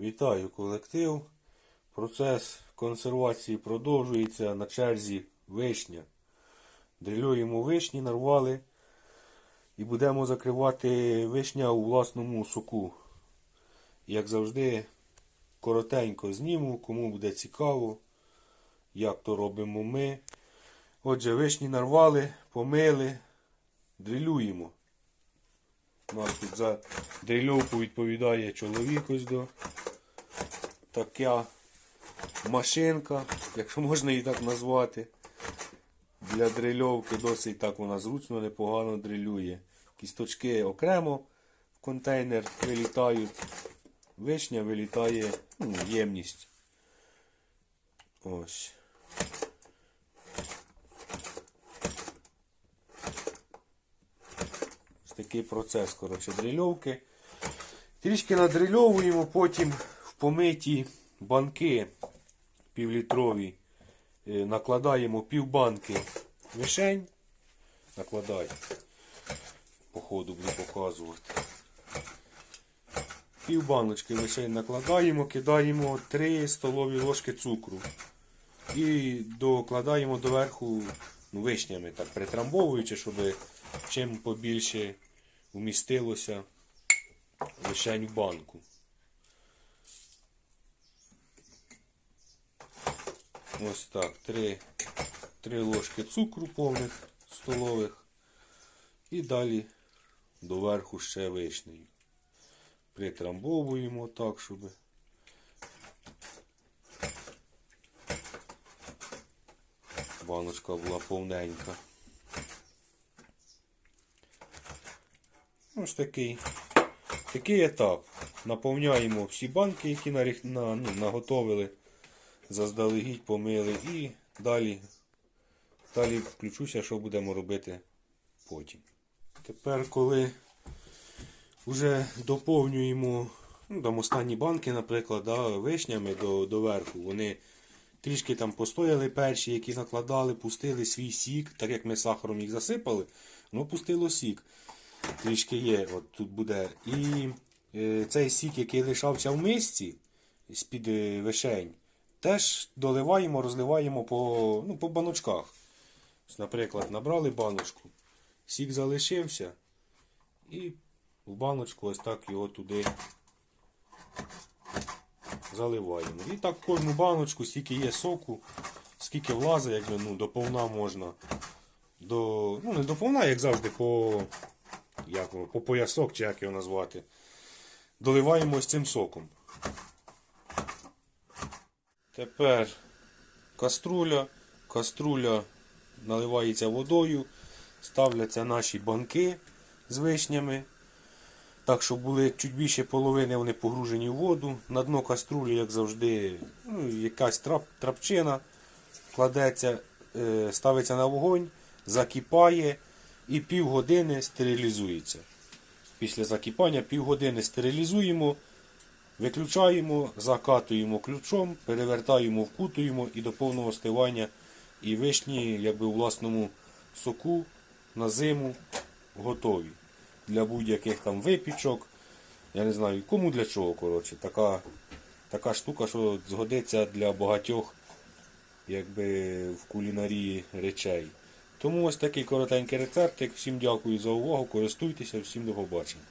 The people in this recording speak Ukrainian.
Вітаю колектив. Процес консервації продовжується на черзі вишня. Дрилюємо вишні, нарвали і будемо закривати вишня у власному соку. Як завжди, коротенько зніму, кому буде цікаво, як то робимо ми. Отже, вишні нарвали, помили, дрилюємо. У нас тут за дрильовку відповідає чоловік ось до. Така машинка, якщо можна її так назвати. Для дрильовки досить так вона зручно, непогано дрилює. Кісточки окремо в контейнер вилітають. Вишня вилітає ну, ємність. Ось. Ось такий процес, коротше, дрильовки. Трішки надрильовуємо, потім помиті банки півлітрові е, накладаємо півбанки вишень. Накладай. По ходу буду показувати. Півбаночки вишень накладаємо, кидаємо 3 столові ложки цукру. І докладаємо доверху ну, вишнями, так притрамбовуючи, щоб чим побільше вмістилося вишень в банку. Ось так, 3, 3 ложки цукру повних столових. І далі доверху ще вишнею. Притрамбовуємо так, щоб баночка була повненька. Ось такий, такий етап. Наповняємо всі банки, які на, ну, наготовили, заздалегідь помили і далі, далі включуся, що будемо робити потім. Тепер, коли вже доповнюємо ну, там останні банки, наприклад, да, вишнями до, до верху, вони трішки там постояли перші, які накладали, пустили свій сік, так як ми сахаром їх засипали, воно пустило сік. Трішки є, от тут буде. І е, цей сік, який лишався в мисці з-під е, вишень, теж доливаємо, розливаємо по, ну, по баночках. Наприклад, набрали баночку, сік залишився, і в баночку ось так його туди заливаємо. І так кожну баночку, скільки є соку, скільки влазить, якби ну, до повна можна. До, ну, не до повна, як завжди, по, як, по поясок, чи як його назвати. Доливаємо ось цим соком. Тепер каструля. Каструля наливається водою, ставляться наші банки з вишнями. Так, щоб були чуть більше половини, вони погружені в воду. На дно каструлі, як завжди, ну, якась трап, трапчина кладеться, е, ставиться на вогонь, закипає і півгодини стерилізується. Після закипання півгодини стерилізуємо, виключаємо, закатуємо ключом, перевертаємо, вкутуємо і до повного остивання. І вишні, якби у власному соку на зиму готові для будь-яких там випічок. Я не знаю, кому для чого, коротше. Така, така штука, що згодиться для багатьох якби, в кулінарії речей. Тому ось такий коротенький рецептик. Всім дякую за увагу, користуйтеся, всім до побачення.